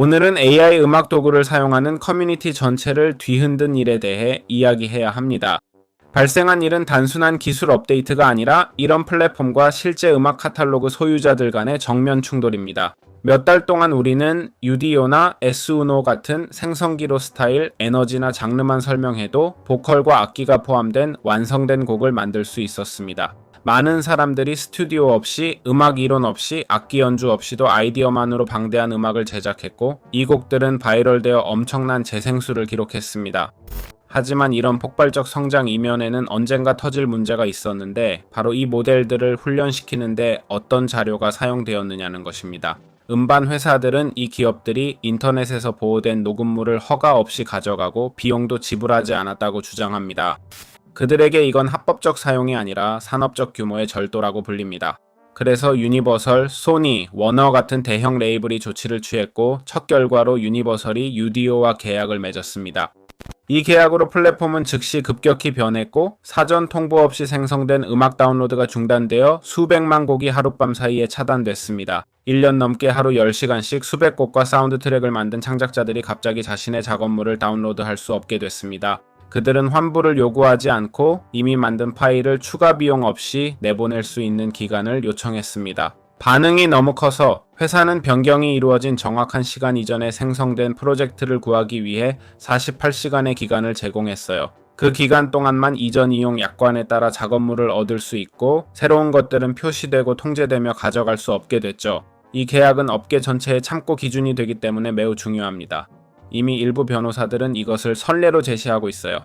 오늘은 AI 음악 도구를 사용하는 커뮤니티 전체를 뒤흔든 일에 대해 이야기해야 합니다. 발생한 일은 단순한 기술 업데이트가 아니라 이런 플랫폼과 실제 음악 카탈로그 소유자들 간의 정면 충돌입니다. 몇 달 동안 우리는 UDO나 SUNO 같은 생성기로 스타일, 에너지나 장르만 설명해도 보컬과 악기가 포함된 완성된 곡을 만들 수 있었습니다. 많은 사람들이 스튜디오 없이 음악 이론 없이 악기 연주 없이도 아이디어만으로 방대한 음악을 제작했고 이 곡들은 바이럴되어 엄청난 재생수를 기록했습니다. 하지만 이런 폭발적 성장 이면에는 언젠가 터질 문제가 있었는데 바로 이 모델들을 훈련시키는데 어떤 자료가 사용되었느냐는 것입니다. 음반 회사들은 이 기업들이 인터넷에서 보호된 녹음물을 허가 없이 가져가고 비용도 지불하지 않았다고 주장합니다. 그들에게 이건 합법적 사용이 아니라 산업적 규모의 절도라고 불립니다. 그래서 유니버설, 소니, 워너 같은 대형 레이블이 조치를 취했고 첫 결과로 유니버설이 UDO와 계약을 맺었습니다. 이 계약으로 플랫폼은 즉시 급격히 변했고 사전 통보 없이 생성된 음악 다운로드가 중단되어 수백만 곡이 하룻밤 사이에 차단됐습니다. 1년 넘게 하루 10시간씩 수백 곡과 사운드 트랙을 만든 창작자들이 갑자기 자신의 작업물을 다운로드할 수 없게 됐습니다. 그들은 환불을 요구하지 않고 이미 만든 파일을 추가 비용 없이 내보낼 수 있는 기간을 요청했습니다. 반응이 너무 커서 회사는 변경이 이루어진 정확한 시간 이전에 생성된 프로젝트를 구하기 위해 48시간의 기간을 제공했어요. 그 기간 동안만 이전 이용 약관에 따라 작업물을 얻을 수 있고 새로운 것들은 표시되고 통제되며 가져갈 수 없게 됐죠. 이 계약은 업계 전체의 참고 기준이 되기 때문에 매우 중요합니다. 이미 일부 변호사들은 이것을 선례로 제시하고 있어요.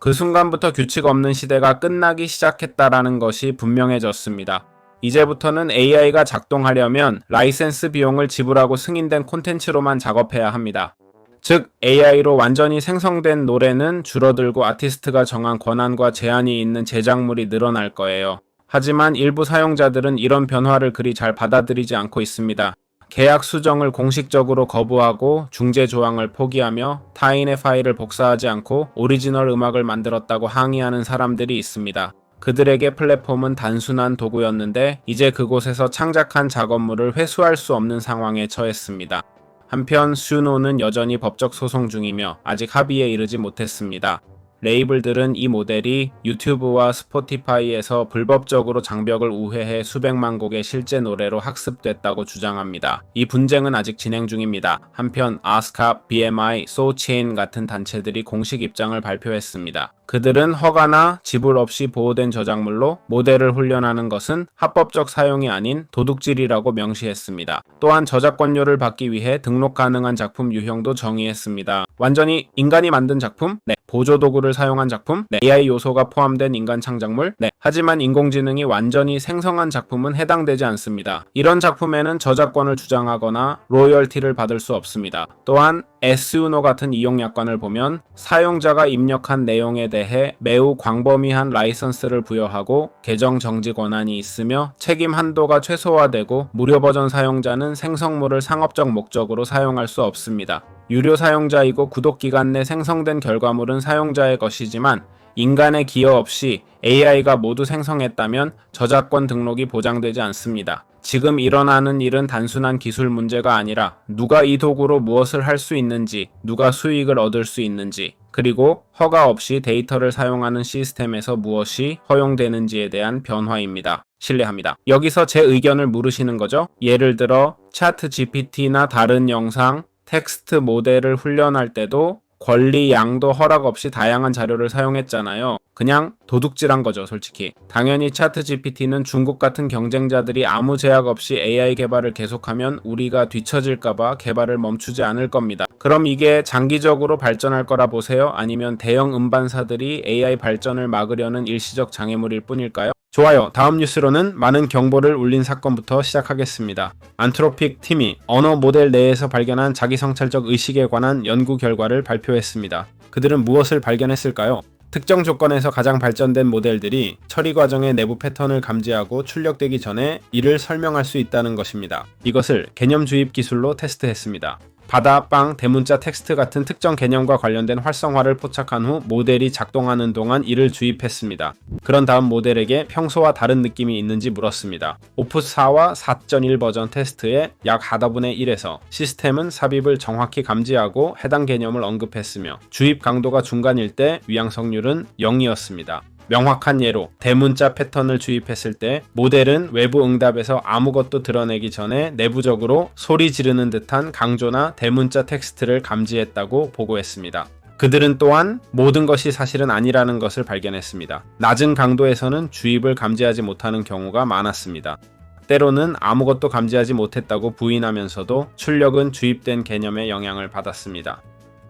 그 순간부터 규칙 없는 시대가 끝나기 시작했다라는 것이 분명해졌습니다. 이제부터는 AI가 작동하려면 라이센스 비용을 지불하고 승인된 콘텐츠로만 작업해야 합니다. 즉, AI로 완전히 생성된 노래는 줄어들고 아티스트가 정한 권한과 제한이 있는 제작물이 늘어날 거예요. 하지만 일부 사용자들은 이런 변화를 그리 잘 받아들이지 않고 있습니다. 계약 수정을 공식적으로 거부하고 중재 조항을 포기하며 타인의 파일을 복사하지 않고 오리지널 음악을 만들었다고 항의하는 사람들이 있습니다. 그들에게 플랫폼은 단순한 도구였는데 이제 그곳에서 창작한 작업물을 회수할 수 없는 상황에 처했습니다. 한편 슈노는 여전히 법적 소송 중이며 아직 합의에 이르지 못했습니다. 레이블들은 이 모델이 유튜브와 스포티파이에서 불법적으로 장벽을 우회해 수백만 곡의 실제 노래로 학습됐다고 주장합니다. 이 분쟁은 아직 진행 중입니다. 한편 아스카, BMI, 소체인 같은 단체들이 공식 입장을 발표했습니다. 그들은 허가나 지불 없이 보호된 저작물로 모델을 훈련하는 것은 합법적 사용이 아닌 도둑질이라고 명시했습니다. 또한 저작권료를 받기 위해 등록 가능한 작품 유형도 정의했습니다. 완전히 인간이 만든 작품? 네. 보조 도구를 사용한 작품? 네. AI 요소가 포함된 인간 창작물? 네. 하지만 인공지능이 완전히 생성한 작품은 해당되지 않습니다. 이런 작품에는 저작권을 주장하거나 로열티를 받을 수 없습니다. 또한 SUNO 같은 이용 약관을 보면 사용자가 입력한 내용에 대해 매우 광범위한 라이선스를 부여하고 계정 정지 권한이 있으며 책임 한도가 최소화되고 무료 버전 사용자는 생성물을 상업적 목적으로 사용할 수 없습니다. 유료 사용자이고 구독 기간 내 생성된 결과물은 사용자의 것이지만 인간의 기여 없이 AI가 모두 생성했다면 저작권 등록이 보장되지 않습니다. 지금 일어나는 일은 단순한 기술 문제가 아니라 누가 이 도구로 무엇을 할 수 있는지, 누가 수익을 얻을 수 있는지, 그리고 허가 없이 데이터를 사용하는 시스템에서 무엇이 허용되는지에 대한 변화입니다. 신뢰합니다. 여기서 제 의견을 물으시는 거죠? 예를 들어 차트 GPT나 다른 영상, 텍스트 모델을 훈련할 때도 권리 양도 허락 없이 다양한 자료를 사용했잖아요. 그냥 도둑질한 거죠, 솔직히. 당연히 차트 GPT는 중국 같은 경쟁자들이 아무 제약 없이 AI 개발을 계속하면 우리가 뒤처질까봐 개발을 멈추지 않을 겁니다. 그럼 이게 장기적으로 발전할 거라 보세요? 아니면 대형 음반사들이 AI 발전을 막으려는 일시적 장애물일 뿐일까요? 좋아요. 다음 뉴스로는 많은 경보를 울린 사건부터 시작하겠습니다. 안트로픽 팀이 언어 모델 내에서 발견한 자기 성찰적 의식에 관한 연구 결과를 발표했습니다. 그들은 무엇을 발견했을까요? 특정 조건에서 가장 발전된 모델들이 처리 과정의 내부 패턴을 감지하고 출력되기 전에 이를 설명할 수 있다는 것입니다. 이것을 개념 주입 기술로 테스트했습니다. 바다, 빵, 대문자 텍스트 같은 특정 개념과 관련된 활성화를 포착한 후 모델이 작동하는 동안 이를 주입했습니다. 그런 다음 모델에게 평소와 다른 느낌이 있는지 물었습니다. 오프스 4와 4.1 버전 테스트의 약 하다분의 1에서 시스템은 삽입을 정확히 감지하고 해당 개념을 언급했으며 주입 강도가 중간일 때 위양성률은 0이었습니다. 명확한 예로 대문자 패턴을 주입했을 때 모델은 외부 응답에서 아무것도 드러내기 전에 내부적으로 소리 지르는 듯한 강조나 대문자 텍스트를 감지했다고 보고했습니다. 그들은 또한 모든 것이 사실은 아니라는 것을 발견했습니다. 낮은 강도에서는 주입을 감지하지 못하는 경우가 많았습니다. 때로는 아무것도 감지하지 못했다고 부인하면서도 출력은 주입된 개념의 영향을 받았습니다.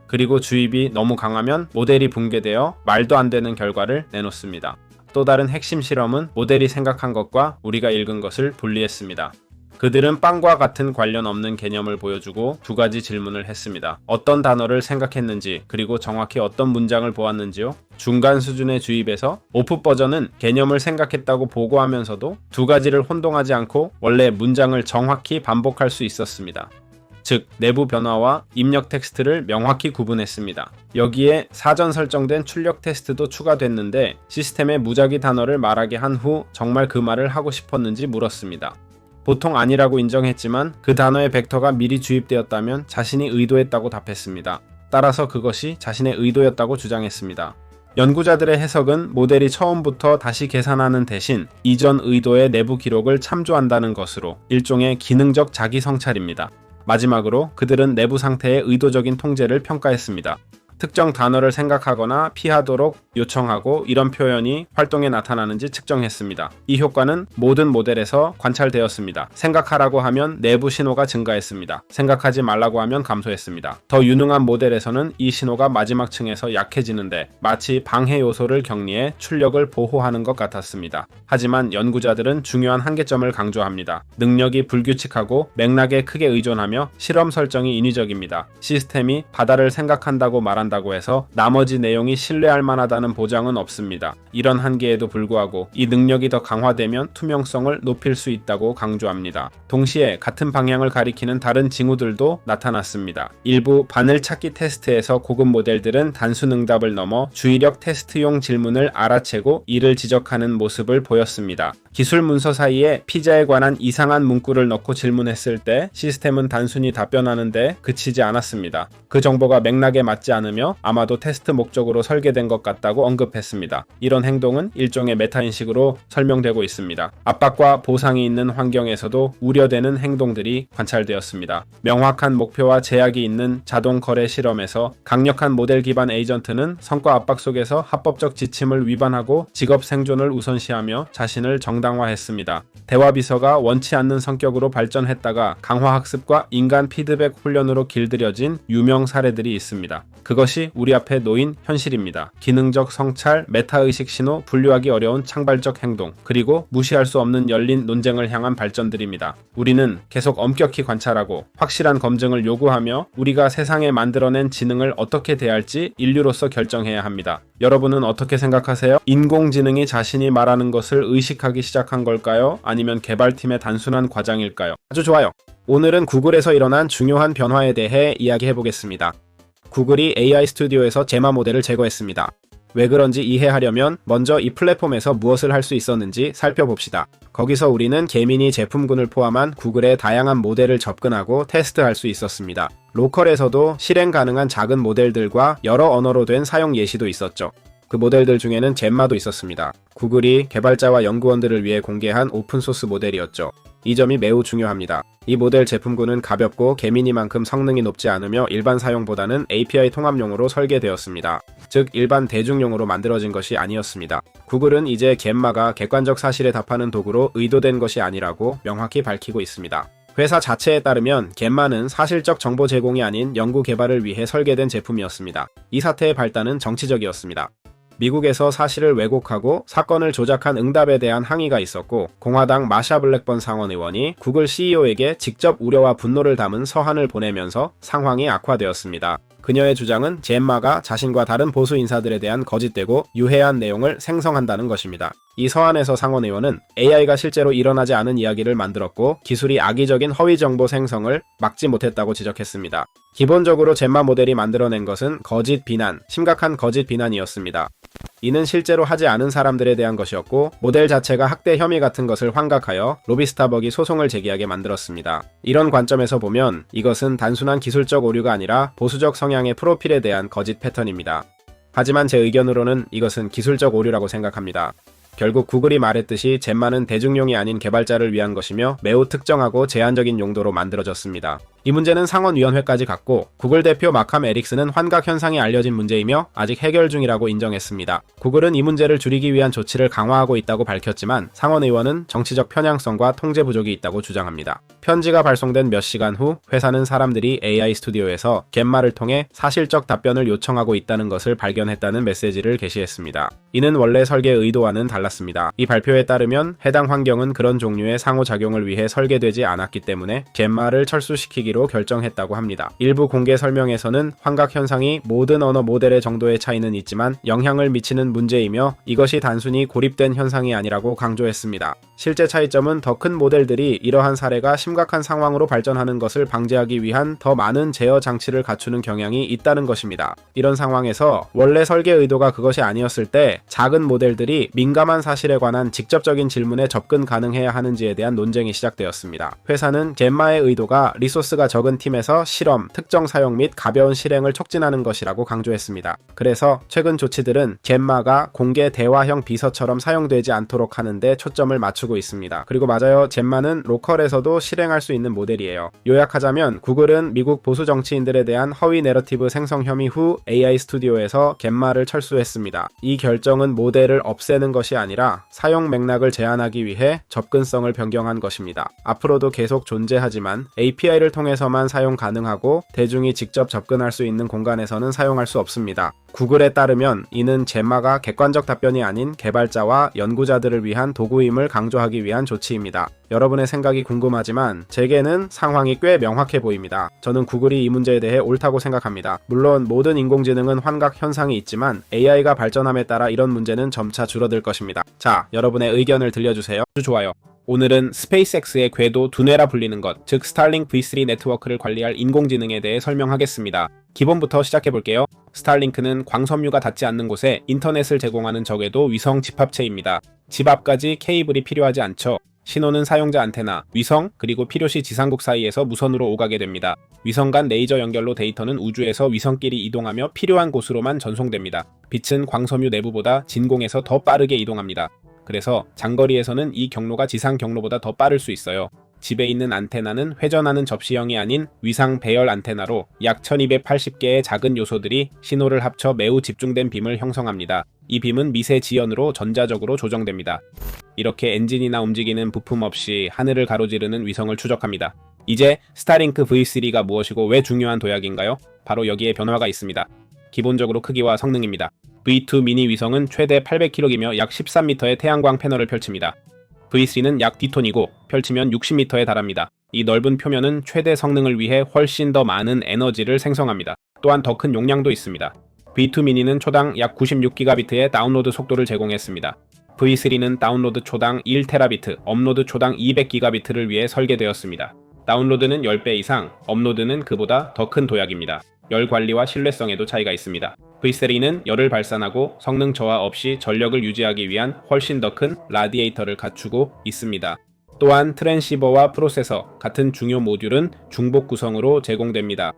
그리고 주입이 너무 강하면 모델이 붕괴되어 말도 안 되는 결과를 내놓습니다. 또 다른 핵심 실험은 모델이 생각한 것과 우리가 읽은 것을 분리했습니다. 그들은 빵과 같은 관련 없는 개념을 보여주고 두 가지 질문을 했습니다. 어떤 단어를 생각했는지, 그리고 정확히 어떤 문장을 보았는지요? 중간 수준의 주입에서 오프 버전은 개념을 생각했다고 보고하면서도 두 가지를 혼동하지 않고 원래 문장을 정확히 반복할 수 있었습니다. 즉 내부 변화와 입력 텍스트를 명확히 구분했습니다. 여기에 사전 설정된 출력 테스트도 추가됐는데 시스템에 무작위 단어를 말하게 한 후 정말 그 말을 하고 싶었는지 물었습니다. 보통 아니라고 인정했지만 그 단어의 벡터가 미리 주입되었다면 자신이 의도했다고 답했습니다. 따라서 그것이 자신의 의도였다고 주장했습니다. 연구자들의 해석은 모델이 처음부터 다시 계산하는 대신 이전 의도의 내부 기록을 참조한다는 것으로 일종의 기능적 자기 성찰입니다. 마지막으로 그들은 내부 상태의 의도적인 통제를 평가했습니다. 특정 단어를 생각하거나 피하도록 요청하고 이런 표현이 활동에 나타나는지 측정했습니다. 이 효과는 모든 모델에서 관찰되었습니다. 생각하라고 하면 내부 신호가 증가했습니다. 생각하지 말라고 하면 감소했습니다. 더 유능한 모델에서는 이 신호가 마지막 층에서 약해지는데 마치 방해 요소를 격리해 출력을 보호하는 것 같았습니다. 하지만 연구자들은 중요한 한계점을 강조합니다. 능력이 불규칙하고 맥락에 크게 의존하며 실험 설정이 인위적입니다. 시스템이 바다를 생각한다고 말한 한다고 해서 나머지 내용이 신뢰할 만하다는 보장은 없습니다. 이런 한계에도 불구하고 이 능력이 더 강화되면 투명성을 높일 수 있다고 강조합니다. 동시에 같은 방향을 가리키는 다른 징후들도 나타났습니다. 일부 바늘 찾기 테스트에서 고급 모델들은 단순 응답을 넘어 주의력 테스트용 질문을 알아채고 이를 지적하는 모습을 보였습니다. 기술 문서 사이에 피자에 관한 이상한 문구를 넣고 질문했을 때 시스템은 단순히 답변하는데 그치지 않았습니다. 그 정보가 맥락에 맞지 않으 며 아마도 테스트 목적으로 설계된 것 같다고 언급했습니다. 이런 행동은 일종의 메타인식으로 설명되고 있습니다. 압박과 보상이 있는 환경에서도 우려되는 행동들이 관찰되었습니다. 명확한 목표와 제약이 있는 자동 거래 실험에서 강력한 모델 기반 에이전트는 성과 압박 속에서 합법적 지침을 위반하고 직업 생존을 우선시하며 자신을 정당 정당화했습니다. 대화 비서가 원치 않는 성격으로 발전했다가 강화 학습과 인간 피드백 훈련으로 길들여진 유명 사례들이 있습니다. 그것이 우리 앞에 놓인 현실입니다. 기능적 성찰, 메타의식 신호, 분류하기 어려운 창발적 행동, 그리고 무시할 수 없는 열린 논쟁을 향한 발전들입니다. 우리는 계속 엄격히 관찰하고 확실한 검증을 요구하며 우리가 세상에 만들어낸 지능을 어떻게 대할지 인류로서 결정해야 합니다. 여러분은 어떻게 생각하세요? 인공지능이 자신이 말하는 것을 의식하기 시작한 걸까요? 아니면 개발팀의 단순한 과장일까요? 아주 좋아요. 오늘은 구글에서 일어난 중요한 변화에 대해 이야기해 보겠습니다. 구글이 AI 스튜디오에서 제마 모델을 제거했습니다. 왜 그런지 이해하려면 먼저 이 플랫폼에서 무엇을 할 수 있었는지 살펴봅시다. 거기서 우리는 개미니 제품군을 포함한 구글의 다양한 모델을 접근하고 테스트할 수 있었습니다. 로컬에서도 실행 가능한 작은 모델들과 여러 언어로 된 사용 예시도 있었죠. 그 모델들 중에는 젠마도 있었습니다. 구글이 개발자와 연구원들을 위해 공개한 오픈소스 모델이었죠. 이 점이 매우 중요합니다. 이 모델 제품군은 가볍고 개미니만큼 성능이 높지 않으며 일반 사용보다는 API 통합용으로 설계되었습니다. 즉 일반 대중용으로 만들어진 것이 아니었습니다. 구글은 이제 겜마가 객관적 사실에 답하는 도구로 의도된 것이 아니라고 명확히 밝히고 있습니다. 회사 자체에 따르면 겜마는 사실적 정보 제공이 아닌 연구 개발을 위해 설계된 제품이었습니다. 이 사태의 발단은 정치적이었습니다. 미국에서 사실을 왜곡하고 사건을 조작한 응답에 대한 항의가 있었고 공화당 마샤 블랙번 상원 의원이 구글 CEO에게 직접 우려와 분노를 담은 서한을 보내면서 상황이 악화되었습니다. 그녀의 주장은 젠마가 자신과 다른 보수 인사들에 대한 거짓되고 유해한 내용을 생성한다는 것입니다. 이 서한에서 상원 의원은 AI가 실제로 일어나지 않은 이야기를 만들었고 기술이 악의적인 허위 정보 생성을 막지 못했다고 지적했습니다. 기본적으로 젠마 모델이 만들어낸 것은 거짓 비난, 심각한 거짓 비난이었습니다. 이는 실제로 하지 않은 사람들에 대한 것이었고 모델 자체가 학대 혐의 같은 것을 환각하여 로비스타벅이 소송을 제기하게 만들었습니다. 이런 관점에서 보면 이것은 단순한 기술적 오류가 아니라 보수적 성향의 프로필에 대한 거짓 패턴입니다. 하지만 제 의견으로는 이것은 기술적 오류라고 생각합니다. 결국 구글이 말했듯이 젠마는 대중용이 아닌 개발자를 위한 것이며 매우 특정하고 제한적인 용도로 만들어졌습니다. 이 문제는 상원위원회까지 갔고 구글 대표 마캄 에릭스는 환각 현상이 알려진 문제이며 아직 해결 중이라고 인정했습니다. 구글은 이 문제를 줄이기 위한 조치를 강화하고 있다고 밝혔지만 상원 의원은 정치적 편향성과 통제 부족이 있다고 주장합니다. 편지가 발송된 몇 시간 후 회사는 사람들이 AI 스튜디오에서 갯말을 통해 사실적 답변을 요청하고 있다는 것을 발견했다는 메시지를 게시했습니다. 이는 원래 설계 의도와는 달랐습니다. 이 발표에 따르면 해당 환경은 그런 종류의 상호작용을 위해 설계되지 않았기 때문에 갯말을 철수시키기로 결정했다고 합니다. 일부 공개 설명에서는 환각 현상이 모든 언어 모델의 정도의 차이는 있지만 영향을 미치는 문제이며 이것이 단순히 고립된 현상이 아니라고 강조했습니다. 실제 차이점은 더 큰 모델들이 이러한 사례가 심각한 상황으로 발전하는 것을 방지하기 위한 더 많은 제어 장치를 갖추는 경향이 있다는 것입니다. 이런 상황에서 원래 설계 의도가 그것이 아니었을 때 작은 모델들이 민감한 사실에 관한 직접적인 질문에 접근 가능해야 하는지에 대한 논쟁이 시작되었습니다. 회사는 젠마의 의도가 리소스 가 적은 팀에서 실험, 특정 사용 및 가벼운 실행을 촉진하는 것이라고 강조했습니다. 그래서 최근 조치들은 젠마가 공개 대화형 비서처럼 사용되지 않도록 하는데 초점을 맞추고 있습니다. 그리고 맞아요. 젠마는 로컬에서도 실행할 수 있는 모델이에요. 요약하자면 구글은 미국 보수 정치인들에 대한 허위 내러티브 생성 혐의 후 AI 스튜디오에서 겐마를 철수했습니다. 이 결정은 모델을 없애는 것이 아니라 사용 맥락을 제한하기 위해 접근성을 변경한 것입니다. 앞으로도 계속 존재하지만 API를 통해 서만 사용 가능하고 대중이 직접 접근할 수 있는 공간에서는 사용할 수 없습니다. 구글에 따르면 이는 제마가 객관적 답변이 아닌 개발자와 연구자들을 위한 도구임을 강조하기 위한 조치입니다. 여러분의 생각이 궁금하지만 제게는 상황이 꽤 명확해 보입니다. 저는 구글이 이 문제에 대해 옳다고 생각합니다. 물론 모든 인공지능은 환각 현상이 있지만 AI가 발전함에 따라 이런 문제는 점차 줄어들 것입니다. 자, 여러분의 의견을 들려주세요. 좋아요. 오늘은 스페이스X의 궤도 두뇌라 불리는 것, 즉 스타링 V3 네트워크를 관리할 인공지능에 대해 설명하겠습니다. 기본부터 시작해 볼게요. 스타링크는 광섬유가 닿지 않는 곳에 인터넷을 제공하는 적에도 위성 집합체입니다. 집 앞까지 케이블이 필요하지 않죠. 신호는 사용자 안테나, 위성, 그리고 필요시 지상국 사이에서 무선으로 오가게 됩니다. 위성 간 레이저 연결로 데이터는 우주에서 위성끼리 이동하며 필요한 곳으로만 전송됩니다. 빛은 광섬유 내부보다 진공에서 더 빠르게 이동합니다. 그래서 장거리에서는 이 경로가 지상 경로보다 더 빠를 수 있어요. 집에 있는 안테나는 회전하는 접시형이 아닌 위상 배열 안테나로 약 1280개의 작은 요소들이 신호를 합쳐 매우 집중된 빔을 형성합니다. 이 빔은 미세 지연으로 전자적으로 조정됩니다. 이렇게 엔진이나 움직이는 부품 없이 하늘을 가로지르는 위성을 추적합니다. 이제 스타링크 V3가 무엇이고 왜 중요한 도약인가요? 바로 여기에 변화가 있습니다. 기본적으로 크기와 성능입니다. V2 미니 위성은 최대 800kg이며 약 13m의 태양광 패널을 펼칩니다. V3는 약 D톤이고 펼치면 60m에 달합니다. 이 넓은 표면은 최대 성능을 위해 훨씬 더 많은 에너지를 생성합니다. 또한 더 큰 용량도 있습니다. V2 미니는 초당 약 96GB의 다운로드 속도를 제공했습니다. V3는 다운로드 초당 1TB, 업로드 초당 200GB를 위해 설계되었습니다. 다운로드는 10배 이상, 업로드는 그보다 더 큰 도약입니다. 열 관리와 신뢰성에도 차이가 있습니다. V3는 열을 발산하고 성능 저하 없이 전력을 유지하기 위한 훨씬 더 큰 라디에이터를 갖추고 있습니다. 또한 트랜시버와 프로세서 같은 중요 모듈은 중복 구성으로 제공됩니다.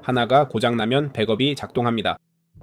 하나가 고장나면 백업이 작동합니다.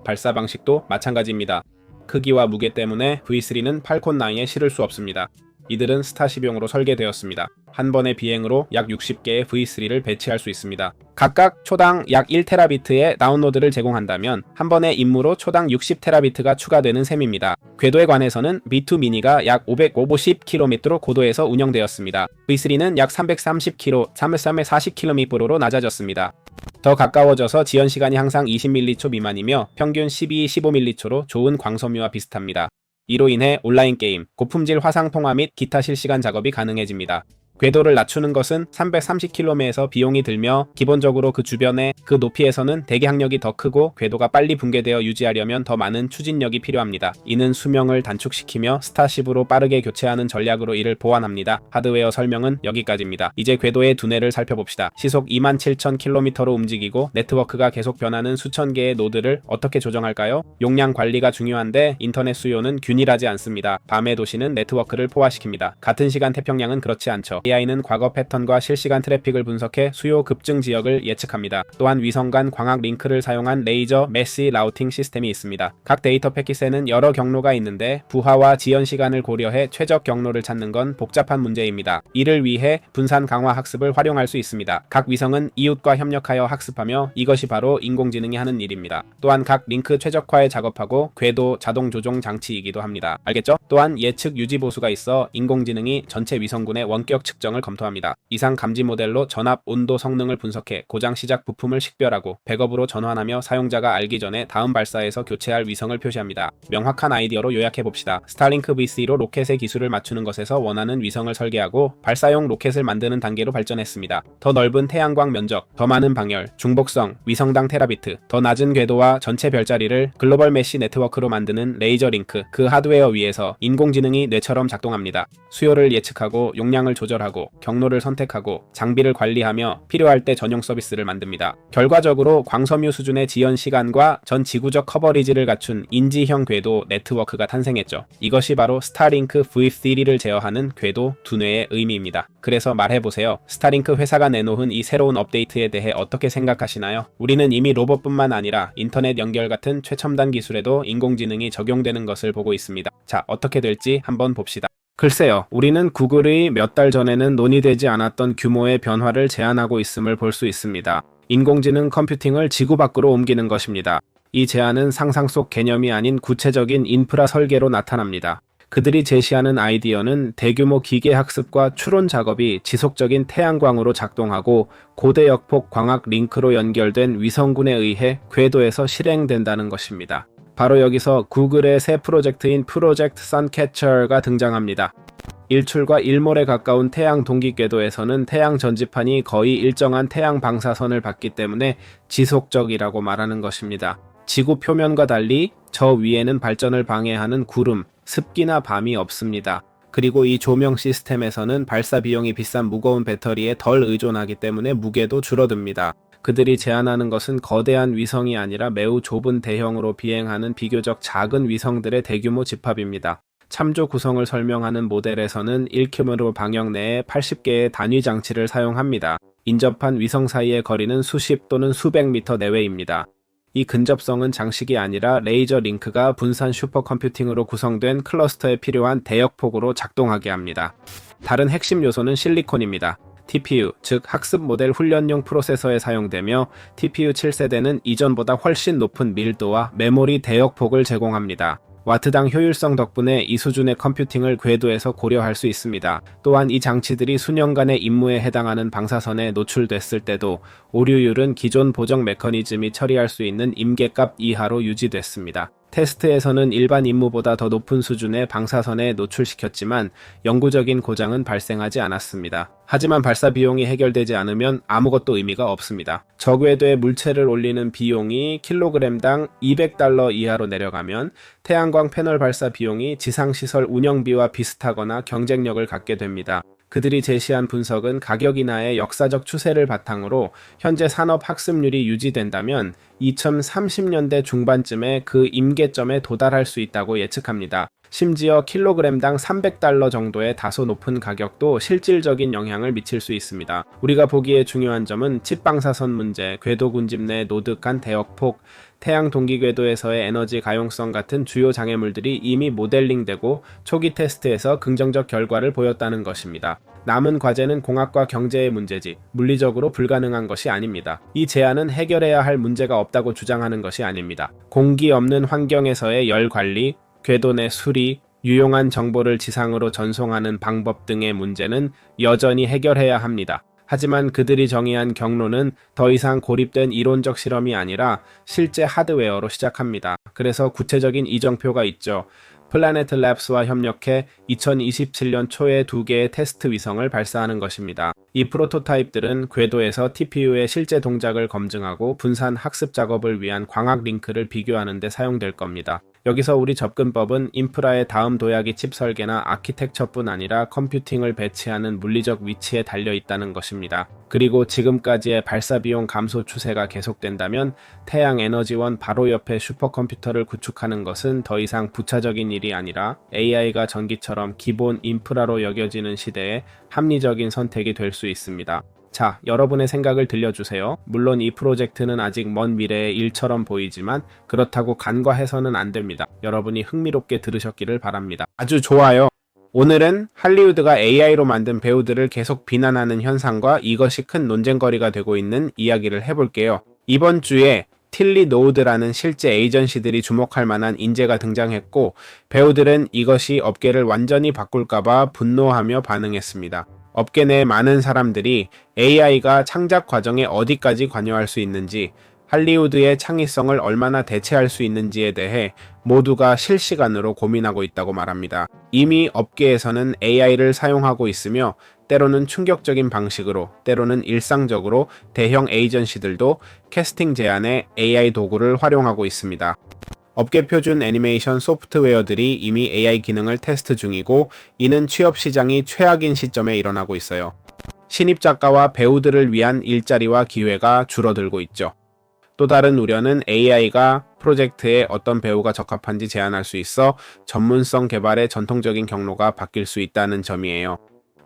발사 방식도 마찬가지입니다. 크기와 무게 때문에 V3는 팔콘 9에 실을 수 없습니다. 이들은 스타시용으로 설계되었습니다. 한 번의 비행으로 약 60개의 V3를 배치할 수 있습니다. 각각 초당 약 1테라비트의 다운로드를 제공한다면 한 번의 임무로 초당 60테라비트가 추가되는 셈입니다. 궤도에 관해서는 B2 미니가 약 550km로 고도에서 운영되었습니다. V3는 약 330km, 340km로 낮아졌습니다. 더 가까워져서 지연 시간이 항상 20m초 미만이며 평균 12-15m초로 좋은 광섬유와 비슷합니다. 이로 인해 온라인 게임, 고품질 화상 통화 및 기타 실시간 작업이 가능해집니다. 궤도를 낮추는 것은 330km에서 비용이 들며 기본적으로 그 주변에 그 높이에서는 대기 항력이 더 크고 궤도가 빨리 붕괴되어 유지하려면 더 많은 추진력이 필요합니다. 이는 수명을 단축시키며 스타쉽으로 빠르게 교체하는 전략으로 이를 보완합니다. 하드웨어 설명은 여기까지입니다. 이제 궤도의 두뇌를 살펴봅시다. 시속 27,000km로 움직이고 네트워크가 계속 변하는 수천 개의 노드를 어떻게 조정할까요? 용량 관리가 중요한데 인터넷 수요는 균일하지 않습니다. 밤의 도시는 네트워크를 포화시킵니다. 같은 시간 태평양은 그렇지 않죠. AI는 과거 패턴과 실시간 트래픽을 분석해 수요 급증 지역을 예측합니다. 또한 위성 간 광학 링크를 사용한 레이저 메시 라우팅 시스템이 있습니다. 각 데이터 패킷에는 여러 경로가 있는데 부하와 지연 시간을 고려해 최적 경로를 찾는 건 복잡한 문제입니다. 이를 위해 분산 강화 학습을 활용할 수 있습니다. 각 위성은 이웃과 협력하여 학습하며 이것이 바로 인공지능이 하는 일입니다. 또한 각 링크 최적화에 작업하고 궤도 자동 조종 장치이기도 합니다. 알겠죠? 또한 예측 유지 보수가 있어 인공지능이 전체 위성군의 원격 측 정을 검토합니다. 이상 감지 모델로 전압, 온도 성능을 분석해 고장 시작 부품을 식별하고 백업으로 전환하며 사용자가 알기 전에 다음 발사에서 교체할 위성을 표시합니다. 명확한 아이디어로 요약해 봅시다. 스타링크 V3로 로켓의 기술을 맞추는 것에서 원하는 위성을 설계하고 발사용 로켓을 만드는 단계로 발전했습니다. 더 넓은 태양광 면적, 더 많은 방열, 중복성, 위성당 테라비트, 더 낮은 궤도와 전체 별자리를 글로벌 메시 네트워크로 만드는 레이저 링크, 그 하드웨어 위에서 인공지능이 뇌처럼 작동합니다. 수요를 예측하고 용량을 조절하고 경로를 선택하고 장비를 관리하며 필요할 때 전용 서비스를 만듭니다. 결과적으로 광섬유 수준의 지연 시간과 전 지구적 커버리지를 갖춘 인지형 궤도 네트워크가 탄생했죠. 이것이 바로 스타링크 V3를 제어하는 궤도 두뇌의 의미입니다. 그래서 말해보세요. 스타링크 회사가 내놓은 이 새로운 업데이트에 대해 어떻게 생각하시나요? 우리는 이미 로봇뿐만 아니라 인터넷 연결 같은 최첨단 기술에도 인공지능이 적용되는 것을 보고 있습니다. 자, 어떻게 될지 한번 봅시다. 글쎄요, 우리는 구글의 몇 달 전에는 논의되지 않았던 규모의 변화를 제안하고 있음을 볼 수 있습니다. 인공지능 컴퓨팅을 지구 밖으로 옮기는 것입니다. 이 제안은 상상 속 개념이 아닌 구체적인 인프라 설계로 나타납니다. 그들이 제시하는 아이디어는 대규모 기계 학습과 추론 작업이 지속적인 태양광으로 작동하고 고대 역폭 광학 링크로 연결된 위성군에 의해 궤도에서 실행된다는 것입니다. 바로 여기서 구글의 새 프로젝트인 프로젝트 선캐처가 등장합니다. 일출과 일몰에 가까운 태양 동기 궤도에서는 태양 전지판이 거의 일정한 태양 방사선을 받기 때문에 지속적이라고 말하는 것입니다. 지구 표면과 달리 저 위에는 발전을 방해하는 구름, 습기나 밤이 없습니다. 그리고 이 조명 시스템에서는 발사 비용이 비싼 무거운 배터리에 덜 의존하기 때문에 무게도 줄어듭니다. 그들이 제안하는 것은 거대한 위성이 아니라 매우 좁은 대형으로 비행하는 비교적 작은 위성들의 대규모 집합입니다. 참조 구성을 설명하는 모델에서는 1km 방역 내에 80개의 단위 장치를 사용합니다. 인접한 위성 사이의 거리는 수십 또는 수백 미터 내외입니다. 이 근접성은 장식이 아니라 레이저 링크가 분산 슈퍼컴퓨팅으로 구성된 클러스터에 필요한 대역폭으로 작동하게 합니다. 다른 핵심 요소는 실리콘입니다. TPU, 즉 학습 모델 훈련용 프로세서에 사용되며 TPU 7세대는 이전보다 훨씬 높은 밀도와 메모리 대역폭을 제공합니다. 와트당 효율성 덕분에 이 수준의 컴퓨팅을 궤도에서 고려할 수 있습니다. 또한 이 장치들이 수년간의 임무에 해당하는 방사선에 노출됐을 때도 오류율은 기존 보정 메커니즘이 처리할 수 있는 임계값 이하로 유지됐습니다. 테스트에서는 일반 임무보다 더 높은 수준의 방사선에 노출시켰지만 영구적인 고장은 발생하지 않았습니다. 하지만 발사 비용이 해결되지 않으면 아무것도 의미가 없습니다. 저궤도에 물체를 올리는 비용이 킬로그램당 200달러 이하로 내려가면 태양광 패널 발사 비용이 지상시설 운영비와 비슷하거나 경쟁력을 갖게 됩니다. 그들이 제시한 분석은 가격 인하의 역사적 추세를 바탕으로 현재 산업 학습률이 유지된다면 2030년대 중반쯤에 그 임계점에 도달할 수 있다고 예측합니다. 심지어 킬로그램당 300달러 정도의 다소 높은 가격도 실질적인 영향을 미칠 수 있습니다. 우리가 보기에 중요한 점은 칩 방사선 문제, 궤도 군집 내 노득한 대역폭, 태양 동기 궤도에서의 에너지 가용성 같은 주요 장애물들이 이미 모델링되고 초기 테스트에서 긍정적 결과를 보였다는 것입니다. 남은 과제는 공학과 경제의 문제지 물리적으로 불가능한 것이 아닙니다. 이 제안은 해결해야 할 문제가 없다고 주장하는 것이 아닙니다. 공기 없는 환경에서의 열 관리, 궤도 내 수리, 유용한 정보를 지상으로 전송하는 방법 등의 문제는 여전히 해결해야 합니다. 하지만 그들이 정의한 경로는 더 이상 고립된 이론적 실험이 아니라 실제 하드웨어로 시작합니다. 그래서 구체적인 이정표가 있죠. 플래네트 랩스와 협력해 2027년 초에 두 개의 테스트 위성을 발사하는 것입니다. 이 프로토타입들은 궤도에서 TPU의 실제 동작을 검증하고 분산 학습 작업을 위한 광학 링크를 비교하는 데 사용될 겁니다. 여기서 우리 접근법은 인프라의 다음 도약이 칩 설계나 아키텍처뿐 아니라 컴퓨팅을 배치하는 물리적 위치에 달려 있다는 것입니다. 그리고 지금까지의 발사 비용 감소 추세가 계속된다면 태양 에너지원 바로 옆에 슈퍼컴퓨터를 구축하는 것은 더 이상 부차적인 일이 아니라 AI가 전기처럼 기본 인프라로 여겨지는 시대에 합리적인 선택이 될 수 있습니다. 자, 여러분의 생각을 들려주세요. 물론 이 프로젝트는 아직 먼 미래의 일처럼 보이지만 그렇다고 간과해서는 안 됩니다. 여러분이 흥미롭게 들으셨기를 바랍니다. 아주 좋아요. 오늘은 할리우드가 AI로 만든 배우들을 계속 비난하는 현상과 이것이 큰 논쟁거리가 되고 있는 이야기를 해볼게요. 이번 주에 틸리 노우드라는 실제 에이전시들이 주목할 만한 인재가 등장했고 배우들은 이것이 업계를 완전히 바꿀까봐 분노하며 반응했습니다. 업계 내 많은 사람들이 AI가 창작 과정에 어디까지 관여할 수 있는지, 할리우드의 창의성을 얼마나 대체할 수 있는지에 대해 모두가 실시간으로 고민하고 있다고 말합니다. 이미 업계에서는 AI를 사용하고 있으며 때로는 충격적인 방식으로, 때로는 일상적으로 대형 에이전시들도 캐스팅 제안에 AI 도구를 활용하고 있습니다. 업계 표준 애니메이션 소프트웨어들이 이미 AI 기능을 테스트 중이고 이는 취업 시장이 최악인 시점에 일어나고 있어요. 신입 작가와 배우들을 위한 일자리와 기회가 줄어들고 있죠. 또 다른 우려는 AI가 프로젝트에 어떤 배우가 적합한지 제안할 수 있어 전문성 개발의 전통적인 경로가 바뀔 수 있다는 점이에요.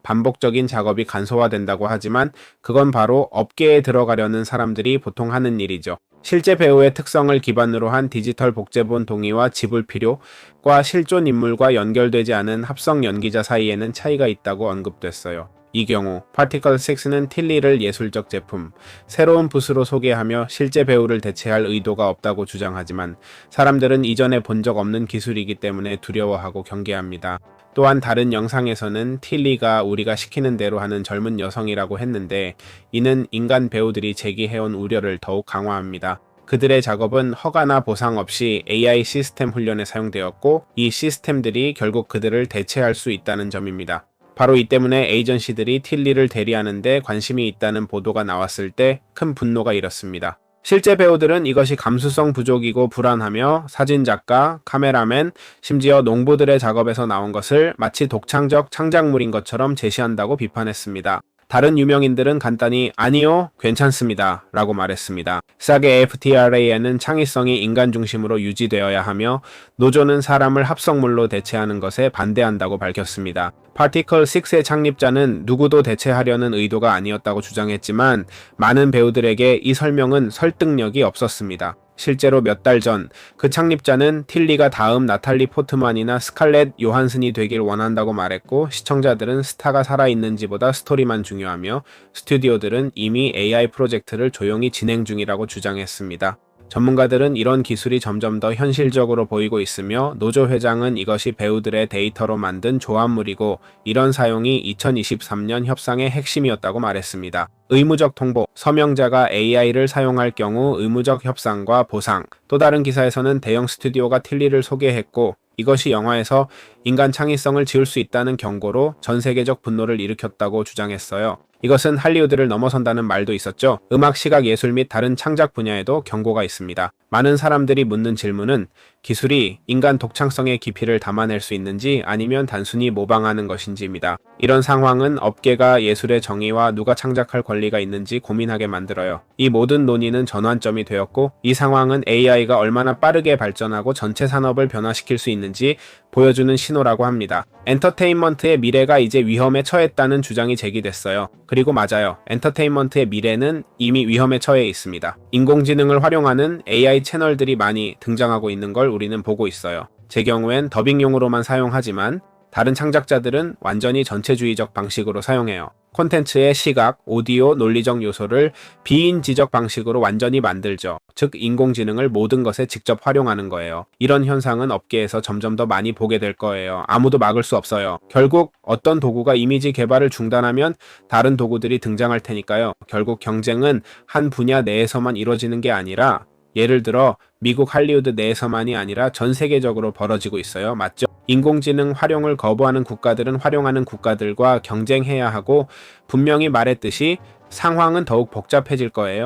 반복적인 작업이 간소화된다고 하지만 그건 바로 업계에 들어가려는 사람들이 보통 하는 일이죠. 실제 배우의 특성을 기반으로 한 디지털 복제본 동의와 지불 필요과 실존 인물과 연결되지 않은 합성 연기자 사이에는 차이가 있다고 언급됐어요. 이 경우 파티클 6는 틸리를 예술적 제품, 새로운 붓으로 소개하며 실제 배우를 대체할 의도가 없다고 주장하지만 사람들은 이전에 본 적 없는 기술이기 때문에 두려워하고 경계합니다. 또한 다른 영상에서는 틸리가 우리가 시키는 대로 하는 젊은 여성이라고 했는데 이는 인간 배우들이 제기해온 우려를 더욱 강화합니다. 그들의 작업은 허가나 보상 없이 AI 시스템 훈련에 사용되었고 이 시스템들이 결국 그들을 대체할 수 있다는 점입니다. 바로 이 때문에 에이전시들이 틸리를 대리하는데 관심이 있다는 보도가 나왔을 때 큰 분노가 일었습니다. 실제 배우들은 이것이 감수성 부족이고 불안하며 사진작가, 카메라맨, 심지어 농부들의 작업에서 나온 것을 마치 독창적 창작물인 것처럼 제시한다고 비판했습니다. 다른 유명인들은 간단히 아니요, 괜찮습니다. 라고 말했습니다. 싸게 FTRA에는 창의성이 인간 중심으로 유지되어야 하며 노조는 사람을 합성물로 대체하는 것에 반대한다고 밝혔습니다. 파티클 6의 창립자는 누구도 대체하려는 의도가 아니었다고 주장했지만 많은 배우들에게 이 설명은 설득력이 없었습니다. 실제로 몇 달 전 그 창립자는 틸리가 다음 나탈리 포트만이나 스칼렛 요한슨이 되길 원한다고 말했고 시청자들은 스타가 살아있는지보다 스토리만 중요하며 스튜디오들은 이미 AI 프로젝트를 조용히 진행 중이라고 주장했습니다. 전문가들은 이런 기술이 점점 더 현실적으로 보이고 있으며 노조 회장은 이것이 배우들의 데이터로 만든 조합물이고 이런 사용이 2023년 협상의 핵심이었다고 말했습니다. 의무적 통보, 서명자가 AI를 사용할 경우 의무적 협상과 보상, 또 다른 기사에서는 대형 스튜디오가 틸리를 소개했고 이것이 영화에서 인간 창의성을 지울 수 있다는 경고로 전 세계적 분노를 일으켰다고 주장했어요. 이것은 할리우드를 넘어선다는 말도 있었죠. 음악, 시각, 예술 및 다른 창작 분야에도 경고가 있습니다. 많은 사람들이 묻는 질문은 기술이 인간 독창성의 깊이를 담아낼 수 있는지 아니면 단순히 모방하는 것인지입니다. 이런 상황은 업계가 예술의 정의와 누가 창작할 권리가 있는지 고민하게 만들어요. 이 모든 논의는 전환점이 되었고 이 상황은 AI가 얼마나 빠르게 발전하고 전체 산업을 변화시킬 수 있는지 보여주는 신호라고 합니다. 엔터테인먼트의 미래가 이제 위험에 처했다는 주장이 제기됐어요. 그리고 맞아요. 엔터테인먼트의 미래는 이미 위험에 처해 있습니다. 인공지능을 활용하는 AI 채널들이 많이 등장하고 있는 걸 우리는 보고 있어요. 제 경우엔 더빙용으로만 사용하지만 다른 창작자들은 완전히 전체주의적 방식으로 사용해요. 콘텐츠의 시각, 오디오, 논리적 요소를 비인지적 방식으로 완전히 만들죠. 즉, 인공지능을 모든 것에 직접 활용하는 거예요. 이런 현상은 업계에서 점점 더 많이 보게 될 거예요. 아무도 막을 수 없어요. 결국 어떤 도구가 이미지 개발을 중단하면 다른 도구들이 등장할 테니까요. 결국 경쟁은 한 분야 내에서만 이루어지는 게 아니라 예를 들어 미국 할리우드 내에서만이 아니라 전 세계적으로 벌어지고 있어요. 맞죠? 인공지능 활용을 거부하는 국가들은 활용하는 국가들과 경쟁해야 하고 분명히 말했듯이 상황은 더욱 복잡해질 거예요.